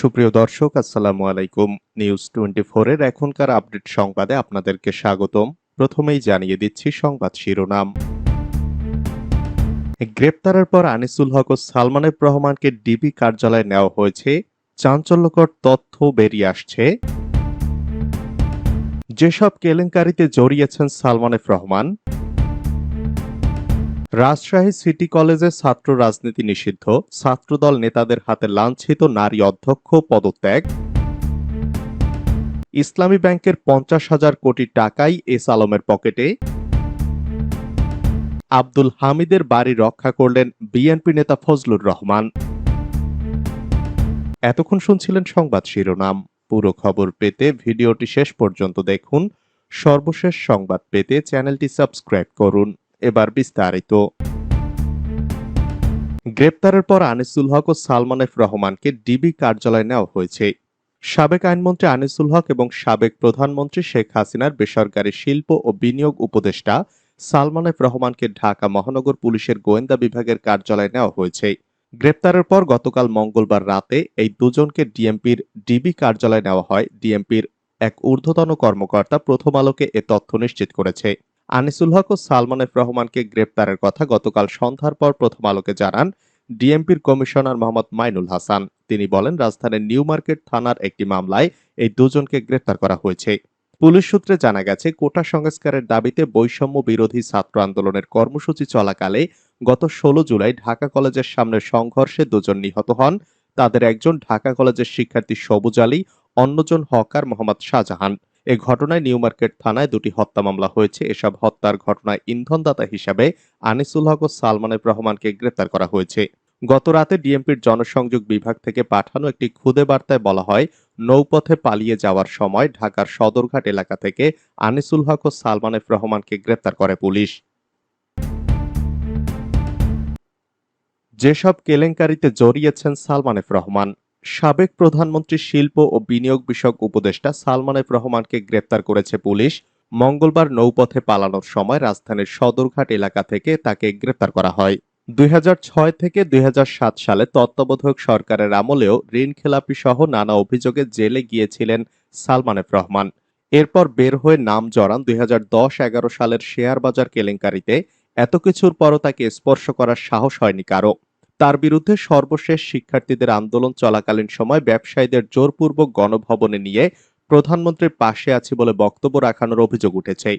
সুপ্রিয় দর্শক, আসসালামু আলাইকুম। নিউজ টোয়েন্টি এর এখনকার আপডেট সংবাদে আপনাদেরকে স্বাগতম। প্রথমেই জানিয়ে দিচ্ছি সংবাদ শিরোনাম। গ্রেপ্তারের পর আনিসুল হক ও সালমানের রহমানকে ডিবি কার্যালয়ে নেওয়া হয়েছে। চাঞ্চল্যকর তথ্য বেরিয়ে আসছে। যেসব কেলেঙ্কারিতে জড়িয়েছেন সালমান এফ রহমান রাজশাহী সিটি কলেজে ছাত্র রাজনীতি নিষিদ্ধ। ছাত্রদল নেতাদের হাতে লাঞ্ছিত নারী অধ্যক্ষ পদত্যাগ। ইসলামী ব্যাংকের পঞ্চাশ হাজার কোটি টাকাই এস আলমের পকেটে। আব্দুল হামিদের বাড়ি রক্ষা করলেন বিএনপি নেতা ফজলুর রহমান। এতক্ষণ শুনছিলেন সংবাদ শিরোনাম। পুরো খবর পেতে ভিডিওটি শেষ পর্যন্ত দেখুন। সর্বশেষ সংবাদ পেতে চ্যানেলটি সাবস্ক্রাইব করুন। এবার বিস্তারিত। গ্রেপ্তারের পর আনিসুল হক ও সালমান এফ রহমানকে ডিবি কার্যালয়ে নেওয়া হয়েছে। সাবেক আইনমন্ত্রী আনিসুল হক এবং সাবেক প্রধানমন্ত্রী শেখ হাসিনার বেসরকারি শিল্প ও বিনিয়োগ উপদেষ্টা সালমান এফ রহমানকে ঢাকা মহানগর পুলিশের গোয়েন্দা বিভাগের কার্যালয়ে নেওয়া হয়েছে। গ্রেপ্তারের পর গতকাল মঙ্গলবার রাতে এই দুজনকে ডিএমপির ডিবি কার্যালয়ে নেওয়া হয়। ডিএমপির এক ঊর্ধ্বতন কর্মকর্তা প্রথম আলোকে এ তথ্য নিশ্চিত করেছে। আনিসুল হক ও সালমান এফ রহমানকে গ্রেপ্তারের কথা গতকাল সন্ধ্যার পর প্রথম আলোকে জানান ডিএমপির কমিশনার মোহাম্মদ মাইনুল হাসান। তিনি বলেন, রাজধানীর নিউ মার্কেট থানার একটি মামলায় এই দুজনকে গ্রেপ্তার করা হয়েছে। পুলিশ সূত্রে জানা গেছে, কোটা সংস্কারের দাবিতে বৈষম্য বিরোধী ছাত্র আন্দোলনের কর্মসূচি চলাকালে গত ষোলো জুলাই ঢাকা কলেজের সামনে সংঘর্ষে দুজন নিহত হন। তাদের একজন ঢাকা কলেজের শিক্ষার্থী সবুজ আলী, অন্যজন হকার মোহাম্মদ শাহজাহান। এ ঘটনায় নিউ মার্কেট থানায় দুটি হত্যা মামলা হয়েছে। এসব হত্যার ঘটনায় ইন্ধনদাতা হিসাবে আনিসুল হক ও সালমান এফ রহমানকে গ্রেপ্তার করা হয়েছে। গত রাতে ডিএমপির জনসংযোগ বিভাগ থেকে পাঠানো একটি খুদে বার্তায় বলা হয়, নৌপথে পালিয়ে যাওয়ার সময় ঢাকার সদরঘাট এলাকা থেকে আনিসুল হক ও সালমান এফ রহমানকে গ্রেপ্তার করে পুলিশ। যেসব কেলেঙ্কারিতে জড়িয়েছেন সালমান এফ রহমান সাবেক প্রধানমন্ত্রী শিল্প ও বিনিয়োগ বিষয়ক উপদেষ্টা সালমান এফ রহমানকে গ্রেপ্তার করেছে পুলিশ। মঙ্গলবার নৌপথে পালানোর সময় রাজধানীর সদরঘাট এলাকা থেকে তাকে গ্রেপ্তার করা হয়। দুই হাজার ছয় থেকে দুই হাজার সাত সালে তত্ত্বাবধায়ক সরকারের আমলেও ঋণ খেলাপি সহ নানা অভিযোগে জেলে গিয়েছিলেন সালমান এফ রহমান। এরপর বের হয়ে নাম জড়ান দুই সালের শেয়ার বাজার কেলেঙ্কারিতে। এত কিছুর পরও তাকে স্পর্শ করার সাহস হয়নি কারও তার বিরুদ্ধে সর্বশেষ শিক্ষার্থীদের আন্দোলন চলাকালীন সময় ব্যবসায়ীদের জোরপূর্বক গণভবনে নিয়ে প্রধানমন্ত্রীর পাশে আছি বলে বক্তব্য রাখানোর অভিযোগ উঠেছে।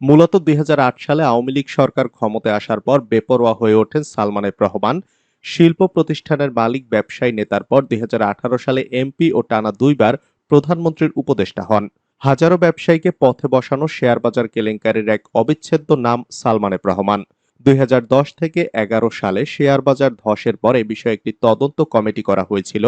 মূলত দুই হাজার আট সালে আওয়ামী লীগ সরকার ক্ষমতায় আসার পর বেপরোয়া হয়ে ওঠেন সালমান এফ রহমান শিল্প প্রতিষ্ঠানের মালিক, ব্যবসায়ী নেতার পর দুই হাজার আঠারো সালে এমপি ও টানা দুইবার প্রধানমন্ত্রীর উপদেষ্টা হন। হাজারো ব্যবসায়ীকে পথে বসানো শেয়ার বাজার কেলেঙ্কারির এক অবিচ্ছেদ্য নাম সালমান এফ রহমান দুই হাজার দশ থেকে এগারো সালে শেয়ার বাজার ধসের পর বিষয়ে একটি তদন্ত কমিটি করা হয়েছিল।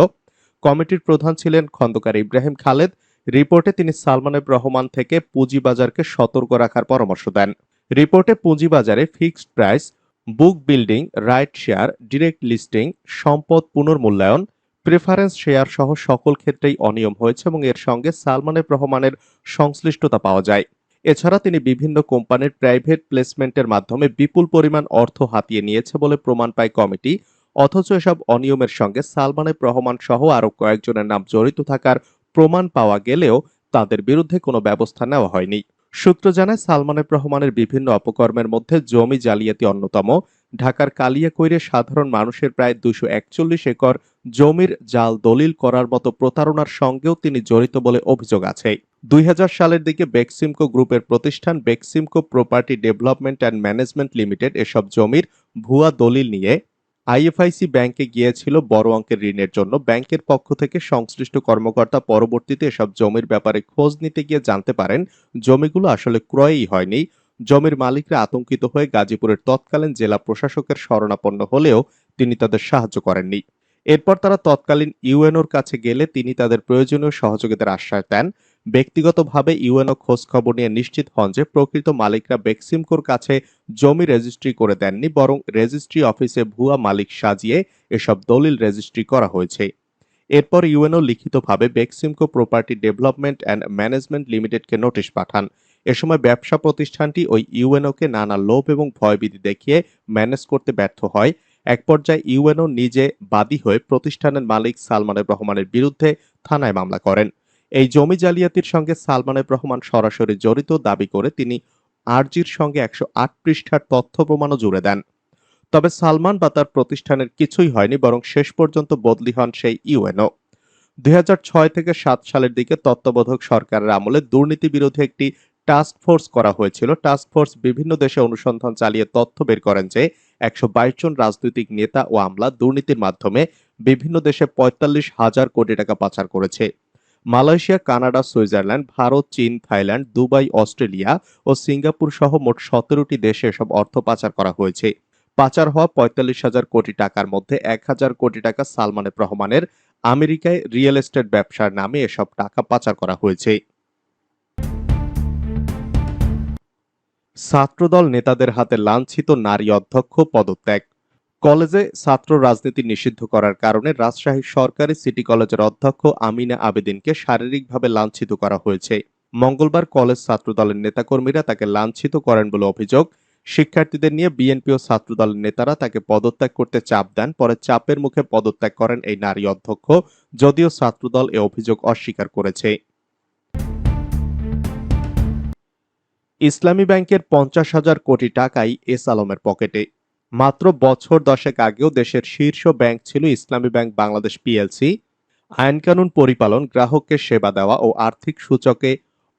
কমিটির প্রধান ছিলেন খন্দকার ইব্রাহিম খালেদ। রিপোর্টে তিনি সালমান এফ রহমান থেকে পুঁজিবাজারকে সতর্ক রাখার পরামর্শ দেন। রিপোর্টে পুঁজিবাজারে fixed price, book building, right share, direct listing, সম্পদ পুনর্মূল্যায়ন, প্রেফারেন্স শেয়ার সহ সকল ক্ষেত্রেই অনিয়ম হয়েছে এবং এর সঙ্গে সালমান এফ রহমানের সংশ্লিষ্টতা পাওয়া যায়। এছাড়া তিনি বিভিন্ন কোম্পানির প্রাইভেট প্লেসমেন্টের মাধ্যমে বিপুল পরিমাণ অর্থ হাতিয়ে নিয়েছে বলে প্রমাণ পায় কমিটি। অথচ এসব অনিয়মের সঙ্গে সালমানের রহমান সহ আরও কয়েকজনের নাম জড়িত থাকার প্রমাণ পাওয়া গেলেও তাদের বিরুদ্ধে কোনো ব্যবস্থা নেওয়া হয়নি। সূত্র জানায় সালমান এফ রহমানের বিভিন্ন অপকর্মের মধ্যে জমি জালিয়াতি অন্যতম। ঢাকার কালিয়াকৈরে সাধারণ মানুষের প্রায় দুশো একচল্লিশ একর জমির জাল দলিল করার মতো প্রতারণার সঙ্গেও তিনি জড়িত বলে অভিযোগ আছে। দুই হাজার সালের দিকে বেক্সিমকো গ্রুপের প্রতিষ্ঠান Beximco property development and management limited এসব জমির ভুয়া দলিল নিয়ে আইএফআইসি ব্যাংকে গিয়েছিল বড় অঙ্কের ঋণের জন্য। ব্যাংকের পক্ষ থেকে সংশ্লিষ্ট কর্মকর্তা পরবর্তীতে এসব জমির ব্যাপারে খোঁজ নিতে গিয়ে জানতে পারেন, জমিগুলো আসলে ক্রয়ই হয়নি। জমির মালিকরা আতঙ্কিত হয়ে গাজীপুরের তৎকালীন জেলা প্রশাসকের শরণাপন্ন হলেও তিনি তাদের সাহায্য করেননি। এরপর তারা তৎকালীন ইউএনওর কাছে গেলে তিনি তাদের প্রয়োজনীয় সহযোগিতার আশ্বাস দেন। ব্যক্তিগতভাবে ইউএনও খোঁজ খবর নিয়ে নিশ্চিত হন যে প্রকৃত মালিকরা বেক্সিমকোর কাছে জমি রেজিস্ট্রি করে দেননি, বরং রেজিস্ট্রি অফিসে ভুয়া মালিক সাজিয়ে এসব দলিল রেজিস্ট্রি করা হয়েছে। এরপর ইউএনও লিখিতভাবে Beximco property development and management লিমিটেডকে notice পাঠান। এ সময় ব্যবসা প্রতিষ্ঠানটি ওই ইউএনওকে নানা লোভ এবং ভয়ভীতি দেখিয়ে ম্যানেজ করতে ব্যর্থ হয়। এক পর্যায়ে ইউএনও নিজে বাদী হয়ে প্রতিষ্ঠানের মালিক সালমানের রহমানের বিরুদ্ধে থানায় মামলা করেন। এই জমি জালিয়াতির সঙ্গে সালমানের রহমান সরাসরি জড়িত দাবি করে তিনি আরজির সঙ্গে একশো আট পৃষ্ঠার তথ্য প্রমাণও জুড়ে দেন। তবে সালমান বা তার প্রতিষ্ঠানের কিছুই হয়নি, বরং শেষ পর্যন্ত বদলি হন সেই ইউএনও। দু হাজার ছয় থেকে সাত সালের দিকে তত্ত্বাবধায়ক সরকারের আমলে দুর্নীতি বিরোধী একটি টাস্ক ফোর্স করা হয়েছিল। টাস্ক ফোর্স বিভিন্ন দেশে অনুসন্ধান চালিয়ে তথ্য বের করেন যে, একশো বাইশ জন রাজনৈতিক নেতা ও আমলা দুর্নীতির মাধ্যমে বিভিন্ন দেশে পঁয়তাল্লিশ হাজার কোটি টাকা পাচার করেছে। মালয়েশিয়া, কানাডা, সুইজারল্যান্ড, ভারত, চীন, থাইল্যান্ড, দুবাই, অস্ট্রেলিয়া ও সিঙ্গাপুর সহ মোট সতেরোটি দেশে এসব অর্থ পাচার করা হয়েছে। পাচার হওয়া পঁয়তাল্লিশ হাজার কোটি টাকার মধ্যে এক হাজার কোটি টাকা সালমানের রহমানের আমেরিকায় রিয়েল এস্টেট ব্যবসার নামে এসব টাকা পাচার করা হয়েছে। ছাত্রদল নেতাদের হাতে লাঞ্ছিত নারী অধ্যক্ষ পদত্যাগ। কলেজে ছাত্র রাজনীতি নিষিদ্ধ করার কারণে রাজশাহী সরকারি সিটি কলেজের অধ্যক্ষ আমিনা আবেদিনকে শারীরিকভাবে লাঞ্ছিত করা হয়েছে। মঙ্গলবার কলেজ ছাত্রদলের নেতাকর্মীরা তাকে লাঞ্ছিত করেন বলে অভিযোগ। শিক্ষার্থীদের নিয়ে বিএনপি ও ছাত্রদলের নেতারা তাকে পদত্যাগ করতে চাপ দেন, পরে চাপের মুখে পদত্যাগ করেন এই নারী অধ্যক্ষ, যদিও ছাত্রদল এ অভিযোগ অস্বীকার করেছে। ইসলামী ব্যাংকের পঞ্চাশ হাজার কোটি টাকাই এস আলমের পকেটে। মাত্র বছর দশেক আগেও দেশের শীর্ষ ব্যাংক ছিল ইসলামী ব্যাংক বাংলাদেশ পিএলসি। আইনকানুন পরিপালন, গ্রাহককে সেবা দেওয়া ও আর্থিক সূচকে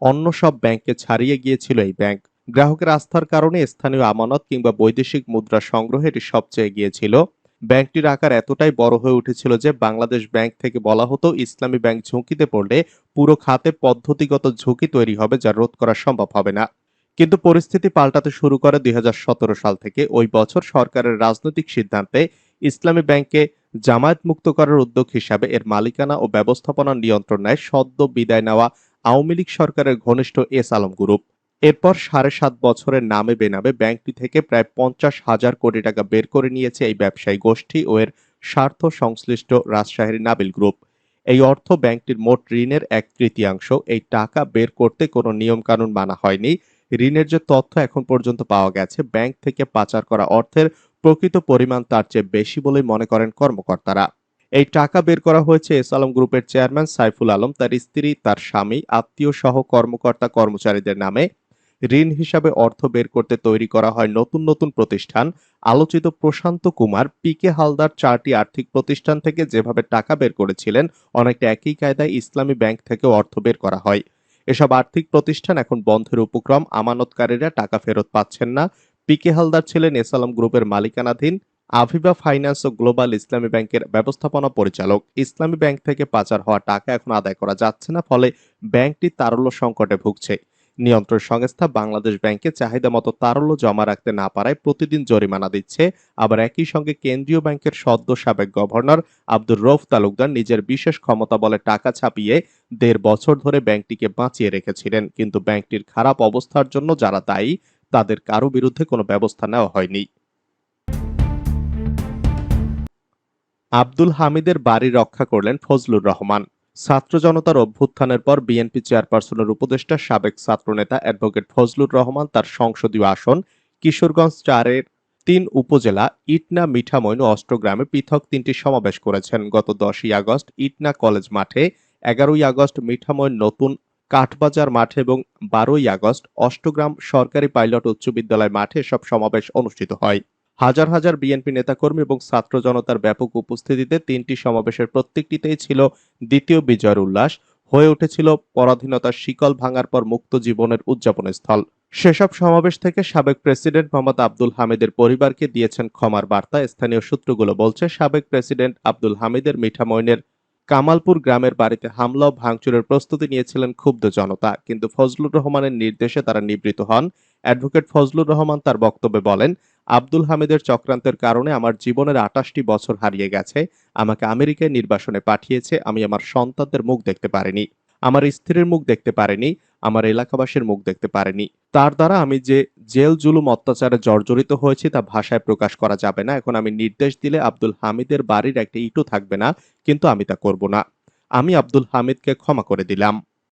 অন্য সব ব্যাংককে ছাড়িয়ে গিয়েছিল এই ব্যাংক। গ্রাহকের আস্থার কারণে স্থানীয় আমানত কিংবা বৈদেশিক মুদ্রা সংগ্রহে এটি সবচেয়ে এগিয়েছিল ব্যাংকটির আকার এতটাই বড় হয়ে উঠেছিল যে বাংলাদেশ ব্যাংক থেকে বলা হতো, ইসলামী ব্যাংক ঝুঁকিতে পড়লে পুরো খাতে পদ্ধতিগত ঝুঁকি তৈরি হবে যা রোধ করা সম্ভব হবে না। কিন্তু পরিস্থিতি পাল্টাতে শুরু করে দুই হাজার সতেরো সাল থেকে। ওই বছর সরকারের রাজনৈতিক সিদ্ধান্তে ইসলামী ব্যাংকে জামায়াত মুক্ত করার উদ্যোগ হিসাবে এর মালিকানা ও ব্যবস্থাপনা নিয়ন্ত্রণ নেয় সদ্য বিদায় নেওয়া আওয়ামী লীগ সরকারের ঘনিষ্ঠ এস আলম গ্রুপ। এরপর সাড়ে সাত বছরের নামে বেনামে ব্যাংকটি থেকে প্রায় পঞ্চাশ হাজার কোটি টাকা বের করে নিয়েছে এই ব্যবসায়ী গোষ্ঠী ও এর স্বার্থ সংশ্লিষ্ট রাজশাহীর নাবিল গ্রুপ। এই অর্থ ব্যাংকটির মোট ঋণের এক তৃতীয়াংশ। এই টাকা বের করতে কোনো নিয়মকানুন মানা হয়নি। ঋণের যে তথ্য এখন পর্যন্ত পাওয়া গেছে, ব্যাংক থেকে পাচার করা অর্থের প্রকৃত পরিমাণ তার চেয়ে বেশি বলেই মনে করেন কর্মকর্তারা। এই টাকা বের করা হয়েছে এস আলম গ্রুপের চেয়ারম্যান সাইফুল আলম, তার স্ত্রী, তার স্বামী, আত্মীয় সহ কর্মকর্তা কর্মচারীদের নামে। ঋণ হিসাবে অর্থ বের করতে তৈরি করা হয় নতুন নতুন প্রতিষ্ঠান। আলোচিত প্রশান্ত কুমার, পিকে হালদার চারটি আর্থিক প্রতিষ্ঠান থেকে যেভাবে টাকা বের করেছিলেন, অনেকটা একই কায়দায় ইসলামী ব্যাংক থেকে অর্থ বের করা হয়। এসব আর্থিক প্রতিষ্ঠান এখন বন্ধের উপক্রম। আমানতকারীরা টাকা ফেরত পাচ্ছেন না। পিকে হালদার ছিলেন এসালাম গ্রুপের মালিকানাধীন আভিবা ফাইন্যান্স ও গ্লোবাল ইসলামী ব্যাংকের ব্যবস্থাপনা পরিচালক। ইসলামী ব্যাংক থেকে পাচার হওয়া টাকা এখন আদায় করা যাচ্ছে না, ফলে ব্যাংকটি তারল্য সংকটে ভুগছে। নিয়ন্ত্রণ সংস্থা বাংলাদেশ ব্যাংকে চাহিদা মতো তারল্য জমা রাখতে না পারায় প্রতিদিন জরিমানা দিচ্ছে। আবার একই সঙ্গে কেন্দ্রীয় ব্যাংকের সদ্য সাবেক গভর্নর আব্দুর রৌফ তালুকদার নিজের বিশেষ ক্ষমতা বলে টাকা ছাপিয়ে দেড় বছর ধরে ব্যাংকটিকে বাঁচিয়ে রেখেছিলেন। কিন্তু ব্যাংকটির খারাপ অবস্থার জন্য যারা দায়ী, তাদের কারও বিরুদ্ধে কোনো ব্যবস্থা নেওয়া হয়নি। আব্দুল হামিদের বাড়ি রক্ষা করলেন ফজলুর রহমান। ছাত্র জনতার অভ্যুত্থানের পর বিএনপি চেয়ারপারসনের উপদেষ্টা সাবেক ছাত্রনেতা অ্যাডভোকেট ফজলুর রহমান তার সংসদীয় আসন কিশোরগঞ্জ চারের তিন উপজেলা ইটনা, মিঠামইন ও অষ্টগ্রামে পৃথক তিনটি সমাবেশ করেছেন। গত দশই আগস্ট ইটনা কলেজ মাঠে, এগারোই আগস্ট মিঠামইন নতুন কাঠবাজার মাঠে এবং বারোই আগস্ট অষ্টগ্রাম সরকারি পাইলট উচ্চ বিদ্যালয় মাঠে সব সমাবেশ অনুষ্ঠিত হয়। হাজার হাজার বিএনপি নেতাকর্মী এবং ছাত্র জনতার ব্যাপক উপস্থিতিতে তিনটি সমাবেশের প্রত্যেকটিতেই ছিল দ্বিতীয় বিজয়ের উল্লাস। হয়ে উঠেছিল পরাধীনতার শিকল ভাঙার পর মুক্ত জীবনের উদযাপন স্থল। সেসব সমাবেশ থেকে সাবেক প্রেসিডেন্ট মোহাম্মদ আব্দুল হামিদের পরিবারকে দিয়েছেন ক্ষমার বার্তা। স্থানীয় সূত্রগুলো বলছে, সাবেক প্রেসিডেন্ট আব্দুল হামিদের মিঠামইনের কামালপুর গ্রামের বাড়িতে হামলা ও ভাঙচুরের প্রস্তুতি নিয়েছিলেন ক্ষুব্ধ জনতা। কিন্তু ফজলুর রহমানের নির্দেশে তারা নিবৃত হন। অ্যাডভোকেট ফজলুর রহমান তার বক্তব্যে বলেন আব্দুল হামিদের চক্রান্তের কারণে আমার জীবনের আটাশটি বছর হারিয়ে গেছে, আমাকে আমেরিকায় নির্বাসনে পাঠিয়েছে, আমি আমার সন্তানদের মুখ দেখতে পারিনি। আমার স্ত্রীর মুখ দেখতে পারেনি, আমার এলাকাবাসীর মুখ দেখতে পারেনি। তার দ্বারা আমি যে জেল, জুলুম, অত্যাচারে জর্জরিত হয়েছি তা ভাষায় প্রকাশ করা যাবে না। এখন আমি নির্দেশ দিলে আব্দুল হামিদের বাড়ির একটা ইটও থাকবে না, কিন্তু আমি তা করব না। আমি আব্দুল হামিদকে ক্ষমা করে দিলাম।